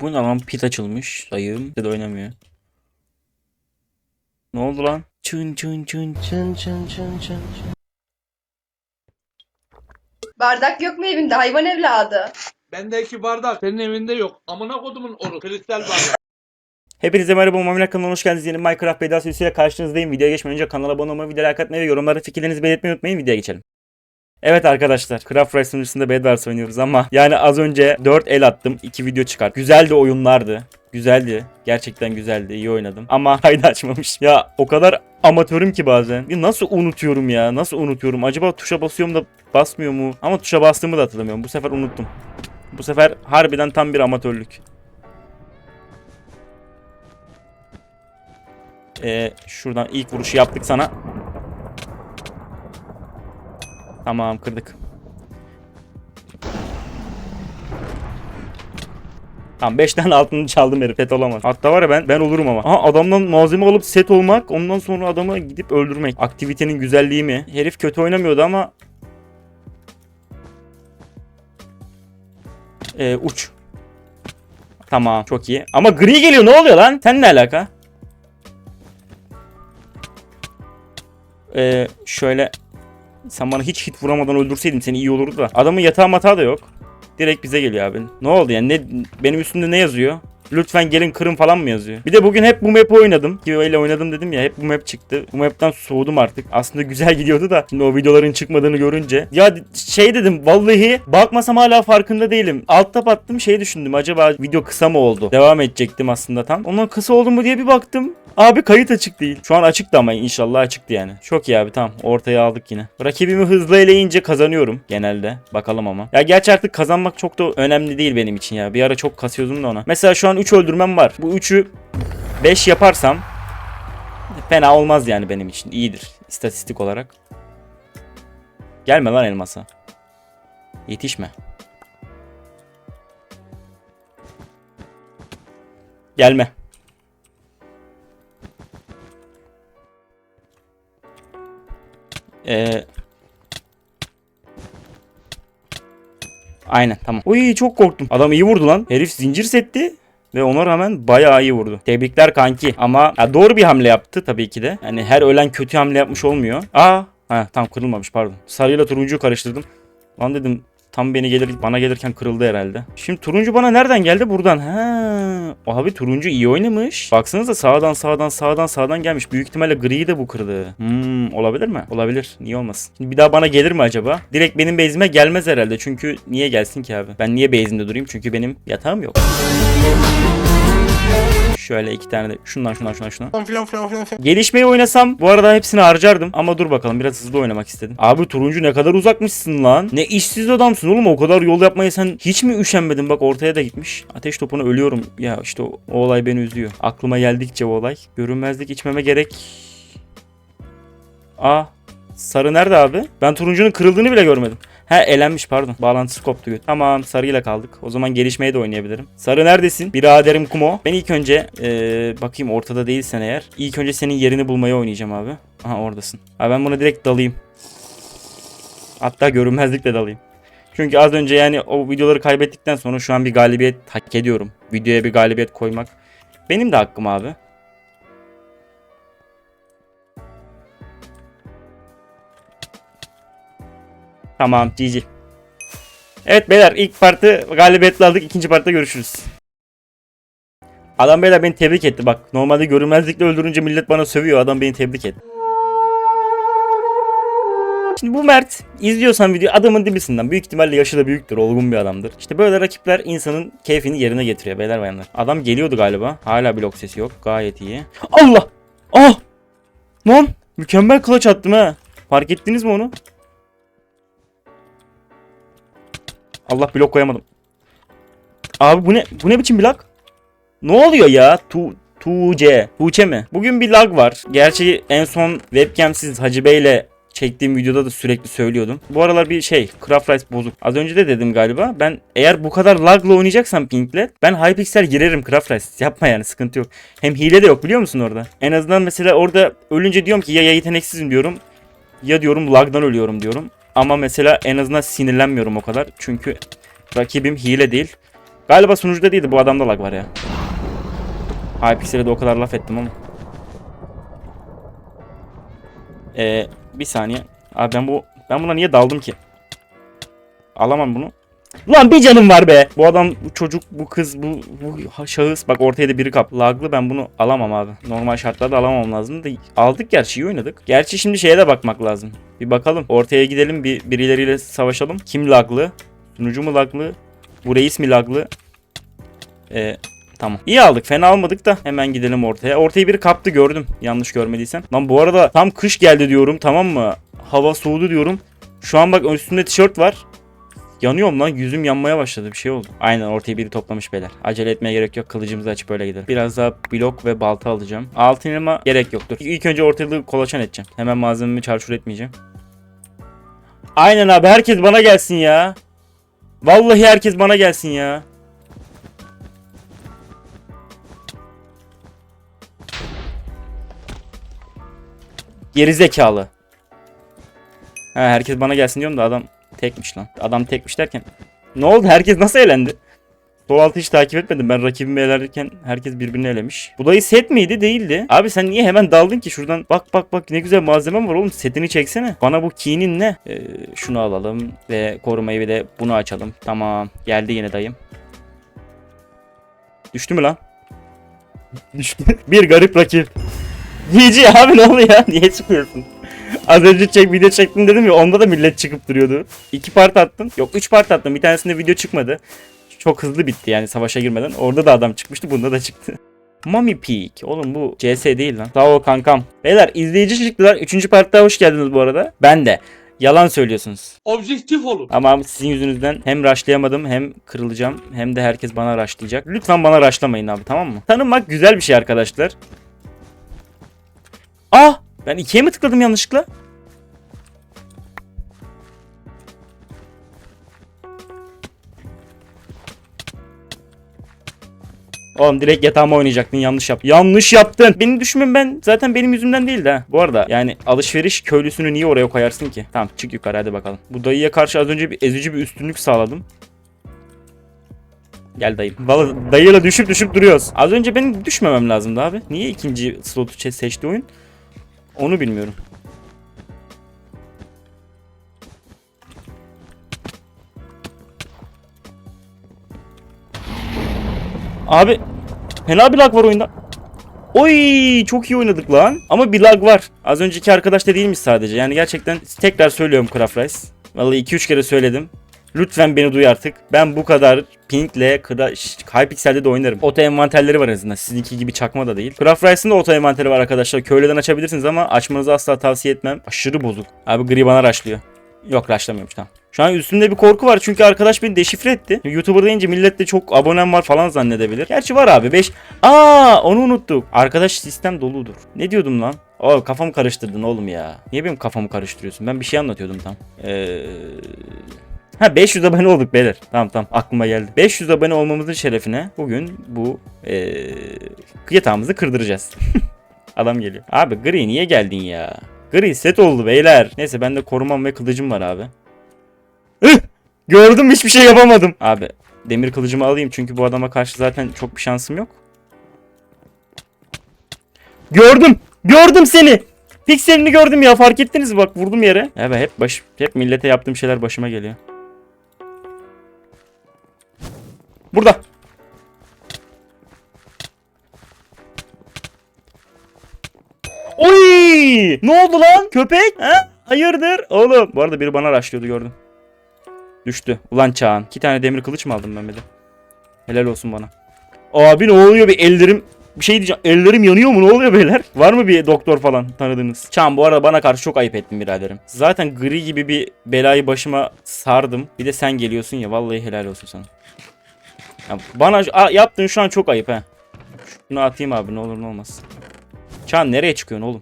Bu ne lan pit açılmış. Dayım de oynamıyor. Ne oldu lan? Çın çın çın çın çın çın çın. Bardak yok mu evinde hayvan evladı? Bende iki bardak. Senin evinde yok. Amına kodumun oru. Kristal bardak. Hepinize merhaba Mamiler kanalına hoş geldiniz. Yeni Minecraft Beda serisiyle karşınızdayım. Videoya geçmeden önce kanala abone olmayı, videoya like atmayı ve yorumlarda fikirlerinizi belirtmeyi unutmayın. Videoya geçelim. Evet arkadaşlar Craft Rise sunucusunda Bedwars oynuyoruz ama yani az önce 4 el attım 2 video çıkart. Güzel de oyunlardı. Güzeldi. Gerçekten güzeldi. iyi oynadım. Ama kaydı açmamış. Ya o kadar amatörüm ki bazen. Ya nasıl unutuyorum ya? Nasıl unutuyorum? Acaba tuşa basıyorum da basmıyor mu? Ama tuşa bastığımı da hatırlamıyorum. Bu sefer unuttum. Bu sefer harbiden tam bir amatörlük. Ee, şuradan ilk vuruşu yaptık sana. Tamam kırdık. Tamam 5 tane altını çaldım herif set olamaz. Hatta var ya ben ben olurum ama. Aha adamdan malzeme alıp set olmak ondan sonra adamı gidip öldürmek. Aktivitenin güzelliği mi? Herif kötü oynamıyordu ama. Ee, uç. Tamam çok iyi. Ama gri geliyor ne oluyor lan? Sen ne alaka? Ee, şöyle sen bana hiç hit vuramadan öldürseydin seni iyi olurdu da. Adamın yatağı matağı da yok. Direkt bize geliyor abi. Ne oldu yani? Ne, benim üstümde ne yazıyor? Lütfen gelin kırın falan mı yazıyor? Bir de bugün hep bu map'i oynadım. Ki öyle oynadım dedim ya hep bu map çıktı. Bu map'ten soğudum artık. Aslında güzel gidiyordu da şimdi o videoların çıkmadığını görünce. Ya şey dedim vallahi bakmasam hala farkında değilim. Altta battım şey düşündüm. Acaba video kısa mı oldu? Devam edecektim aslında tam. Ondan kısa oldu mu diye bir baktım. Abi kayıt açık değil. Şu an açıktı ama inşallah açıktı yani. Çok iyi abi tamam. Ortaya aldık yine. Rakibimi hızlı eleyince kazanıyorum genelde. Bakalım ama. Ya gerçi artık kazanmak çok da önemli değil benim için ya. Bir ara çok kasıyordum da ona. Mesela şu an 3 öldürmem var. Bu 3'ü 5 yaparsam fena olmaz yani benim için. İyidir istatistik olarak. Gelme lan elmasa. Yetişme. Gelme. Ee, aynen tamam. Uy çok korktum. Adam iyi vurdu lan. Herif zincir setti. Ve ona rağmen bayağı iyi vurdu. Tebrikler kanki. Ama ya doğru bir hamle yaptı tabii ki de. Yani her ölen kötü hamle yapmış olmuyor. Aa, ha tam kırılmamış pardon. Sarıyla turuncuyu karıştırdım. Lan dedim tam beni gelir bana gelirken kırıldı herhalde. Şimdi turuncu bana nereden geldi? Buradan. Ha. Abi turuncu iyi oynamış. Baksanıza sağdan sağdan sağdan sağdan gelmiş. Büyük ihtimalle griyi de bu kırdı. Hmm, olabilir mi? Olabilir. Niye olmasın? Şimdi bir daha bana gelir mi acaba? Direkt benim base'ime gelmez herhalde. Çünkü niye gelsin ki abi? Ben niye base'imde durayım? Çünkü benim yatağım yok. Şöyle iki tane de şundan şundan şundan şundan. Filan filan filan filan. Gelişmeyi oynasam bu arada hepsini harcardım ama dur bakalım biraz hızlı oynamak istedim. Abi turuncu ne kadar uzakmışsın lan. Ne işsiz adamsın oğlum o kadar yol yapmaya sen hiç mi üşenmedin bak ortaya da gitmiş. Ateş topuna ölüyorum. Ya işte o, o olay beni üzüyor. Aklıma geldikçe o olay. Görünmezlik içmeme gerek. Aa sarı nerede abi? Ben turuncunun kırıldığını bile görmedim. He elenmiş pardon. Bağlantısı koptu. Tamam sarıyla kaldık. O zaman gelişmeye de oynayabilirim. Sarı neredesin? Biraderim Kumo. Ben ilk önce ee, bakayım ortada değilsen eğer. İlk önce senin yerini bulmaya oynayacağım abi. Aha oradasın. Abi ben buna direkt dalayım. Hatta görünmezlikle dalayım. Çünkü az önce yani o videoları kaybettikten sonra şu an bir galibiyet hak ediyorum. Videoya bir galibiyet koymak. Benim de hakkım abi. Tamam GG. Evet beyler ilk partı galibiyetle aldık. ikinci partta görüşürüz. Adam beyler beni tebrik etti bak. Normalde görünmezlikle öldürünce millet bana sövüyor. Adam beni tebrik etti. Şimdi bu Mert izliyorsan video adamın dibisinden büyük ihtimalle yaşı da büyüktür olgun bir adamdır. İşte böyle rakipler insanın keyfini yerine getiriyor beyler bayanlar. Adam geliyordu galiba. Hala blok sesi yok. Gayet iyi. Allah! Ah! Lan! Mükemmel kılıç attım ha. Fark ettiniz mi onu? Allah blok koyamadım. Abi bu ne bu ne biçim bir lag? Ne oluyor ya? Tu Tuğce. Tuğçe mi? Bugün bir lag var. Gerçi en son webcamsiz Hacı Bey'le çektiğim videoda da sürekli söylüyordum. Bu aralar bir şey Craft Rice bozuk. Az önce de dedim galiba. Ben eğer bu kadar lagla oynayacaksam Pink'le ben Hypixel girerim Craft Rice. Yapma yani sıkıntı yok. Hem hile de yok biliyor musun orada? En azından mesela orada ölünce diyorum ki ya, ya yeteneksizim diyorum. Ya diyorum lagdan ölüyorum diyorum. Ama mesela en azından sinirlenmiyorum o kadar. Çünkü rakibim hile değil. Galiba sunucuda değildi bu adamda lag var ya. Hypixel'e de o kadar laf ettim ama. Ee, bir saniye. Abi ben bu ben buna niye daldım ki? Alamam bunu. Lan bir canım var be. Bu adam, bu çocuk, bu kız, bu, bu şahıs. Bak ortaya da biri kap. Laglı ben bunu alamam abi. Normal şartlarda alamam lazım da aldık gerçi iyi oynadık. Gerçi şimdi şeye de bakmak lazım. Bir bakalım. Ortaya gidelim bir birileriyle savaşalım. Kim laglı? Sunucu mu laglı? Bu reis mi laglı? Ee, Tamam. İyi aldık. Fena almadık da hemen gidelim ortaya. Ortayı biri kaptı gördüm. Yanlış görmediysem. Lan bu arada tam kış geldi diyorum tamam mı? Hava soğudu diyorum. Şu an bak üstümde tişört var. Yanıyorum lan yüzüm yanmaya başladı bir şey oldu. Aynen ortaya biri toplamış beyler. Acele etmeye gerek yok kılıcımızı açıp öyle gidelim. Biraz daha blok ve balta alacağım. Altın elma gerek yoktur. İlk önce ortalığı kolaçan edeceğim. Hemen malzememi çarçur etmeyeceğim. Aynen abi herkes bana gelsin ya. Vallahi herkes bana gelsin ya. Geri zekalı. Ha, herkes bana gelsin diyorum da adam tekmiş lan. Adam tekmiş derken. Ne oldu? Herkes nasıl eğlendi? Sol altı hiç takip etmedim. Ben rakibimi elerken herkes birbirini elemiş. Bu dayı set miydi? Değildi. Abi sen niye hemen daldın ki şuradan? Bak bak bak ne güzel malzemem var oğlum. Setini çeksene. Bana bu key'nin ne? Ee, şunu alalım ve korumayı bir de bunu açalım. Tamam. Geldi yine dayım. Düştü mü lan? Düştü. bir garip rakip. Yiğici abi ne oluyor? Niye çıkıyorsun? Az önce çek video çektim dedim ya onda da millet çıkıp duruyordu. İki part attın. Yok üç part attım. Bir tanesinde video çıkmadı. Çok hızlı bitti yani savaşa girmeden. Orada da adam çıkmıştı. Bunda da çıktı. Mami Peak. Oğlum bu CS değil lan. Sağ ol kankam. Beyler izleyici çıktılar. Üçüncü partta hoş geldiniz bu arada. Ben de. Yalan söylüyorsunuz. Objektif olun. Ama sizin yüzünüzden hem raşlayamadım hem kırılacağım hem de herkes bana raşlayacak. Lütfen bana raşlamayın abi tamam mı? Tanınmak güzel bir şey arkadaşlar. Ah! Ben ikiye mi tıkladım yanlışlıkla? Oğlum direkt yatağıma oynayacaktın yanlış yaptın. Yanlış yaptın. Beni düşünmem ben zaten benim yüzümden değildi ha. Bu arada yani alışveriş köylüsünü niye oraya koyarsın ki? Tamam çık yukarı hadi bakalım. Bu dayıya karşı az önce bir ezici bir üstünlük sağladım. Gel dayım. Vallahi dayıyla düşüp düşüp duruyoruz. Az önce benim düşmemem lazımdı abi. Niye ikinci slotu seçti oyun? Onu bilmiyorum. Abi fena bir lag var oyunda. Oy çok iyi oynadık lan. Ama bir lag var. Az önceki arkadaş da değilmiş sadece. Yani gerçekten tekrar söylüyorum Craft Rice. Vallahi 2-3 kere söyledim. Lütfen beni duy artık. Ben bu kadar Crash, Hypixel'de de oynarım. Oto envanterleri var en azından. Sizinki gibi çakma da değil. Craft Rice'ın da oto envanteri var arkadaşlar. Köyleden açabilirsiniz ama açmanızı asla tavsiye etmem. Aşırı bozuk. Abi gri bana raşlıyor. Yok raşlamıyormuş tamam. Şu an üstümde bir korku var çünkü arkadaş beni deşifre etti. YouTuber deyince millet de çok abonem var falan zannedebilir. Gerçi var abi 5. Aa onu unuttuk. Arkadaş sistem doludur. Ne diyordum lan? O kafamı karıştırdın oğlum ya. Niye benim kafamı karıştırıyorsun? Ben bir şey anlatıyordum tam. Eee... Ha 500 abone olduk beyler. Tamam tamam aklıma geldi. 500 abone olmamızın şerefine bugün bu eee yatağımızı kırdıracağız. Adam geliyor. Abi gri niye geldin ya? Gri set oldu beyler. Neyse bende korumam ve kılıcım var abi. Gördüm hiçbir şey yapamadım. Abi demir kılıcımı alayım çünkü bu adama karşı zaten çok bir şansım yok. Gördüm. Gördüm seni. Pikselini gördüm ya fark ettiniz mi? bak vurdum yere. Evet hep baş hep millete yaptığım şeyler başıma geliyor. Burada. Oy! Ne oldu lan? Köpek? Ha? Hayırdır? Oğlum. Bu arada biri bana raşlıyordu gördüm. Düştü. Ulan Çağan. İki tane demir kılıç mı aldım ben bir de? Helal olsun bana. Abi ne oluyor bir ellerim bir şey diyeceğim. Ellerim yanıyor mu? Ne oluyor beyler? Var mı bir doktor falan tanıdığınız? Çağan bu arada bana karşı çok ayıp ettin biraderim. Zaten gri gibi bir belayı başıma sardım. Bir de sen geliyorsun ya. Vallahi helal olsun sana. Ya bana a, yaptığın şu an çok ayıp he. Şunu atayım abi ne olur ne olmaz. Çağan nereye çıkıyorsun oğlum?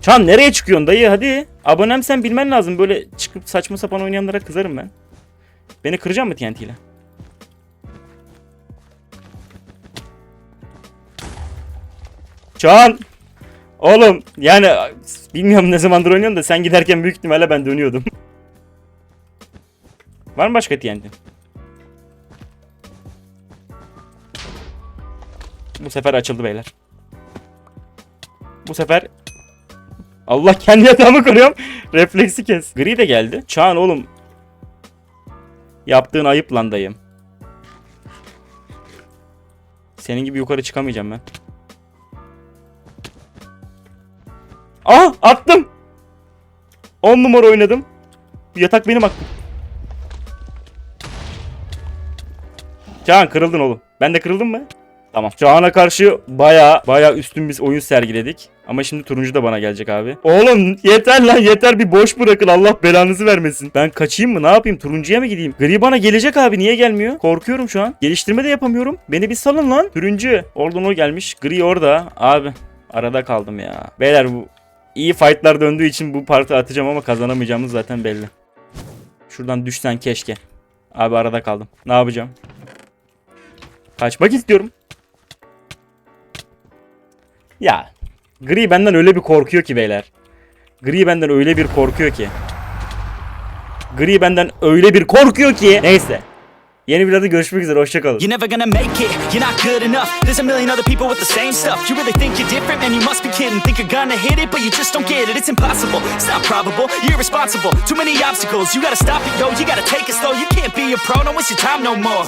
Çağan nereye çıkıyorsun dayı hadi. Abonem sen bilmen lazım. Böyle çıkıp saçma sapan oynayanlara kızarım ben. Beni kıracak mı TNT ile? Çağan! Oğlum yani bilmiyorum ne zamandır oynuyorum da sen giderken büyük ihtimalle ben dönüyordum. Var mı başka TNT? Bu sefer açıldı beyler. Bu sefer Allah kendi yatağımı kuruyorum. Refleksi kes. Gri de geldi. Çağan oğlum. Yaptığın ayıp lan dayım. Senin gibi yukarı çıkamayacağım ben. Aa attım. 10 numara oynadım. Yatak benim hakkım. Çağan kırıldın oğlum. Ben de kırıldım mı? Tamam. Çağan'a karşı baya baya üstün bir oyun sergiledik. Ama şimdi turuncu da bana gelecek abi. Oğlum yeter lan yeter bir boş bırakın Allah belanızı vermesin. Ben kaçayım mı ne yapayım turuncuya mı gideyim? Gri bana gelecek abi niye gelmiyor? Korkuyorum şu an. Geliştirme de yapamıyorum. Beni bir salın lan. Turuncu. Oradan o gelmiş. Gri orada. Abi arada kaldım ya. Beyler bu iyi fightlar döndüğü için bu parti atacağım ama kazanamayacağımız zaten belli. Şuradan düşsen keşke. Abi arada kaldım. Ne yapacağım? Kaçmak istiyorum. Ya Gri benden öyle bir korkuyor ki beyler. Gri benden öyle bir korkuyor ki. Gri benden öyle bir korkuyor ki. Neyse. Yeni videoda görüşmek üzere. Hoşçakalın. You're never gonna make it, you're not good enough. There's a million other people with the same stuff. You really think you're different, man? You must be kidding. Think you're gonna hit it, but you just don't get it. It's impossible, it's not probable. You're irresponsible, too many obstacles. You gotta stop it, yo. You gotta take it slow. You can't be a pro, don't waste your time no more.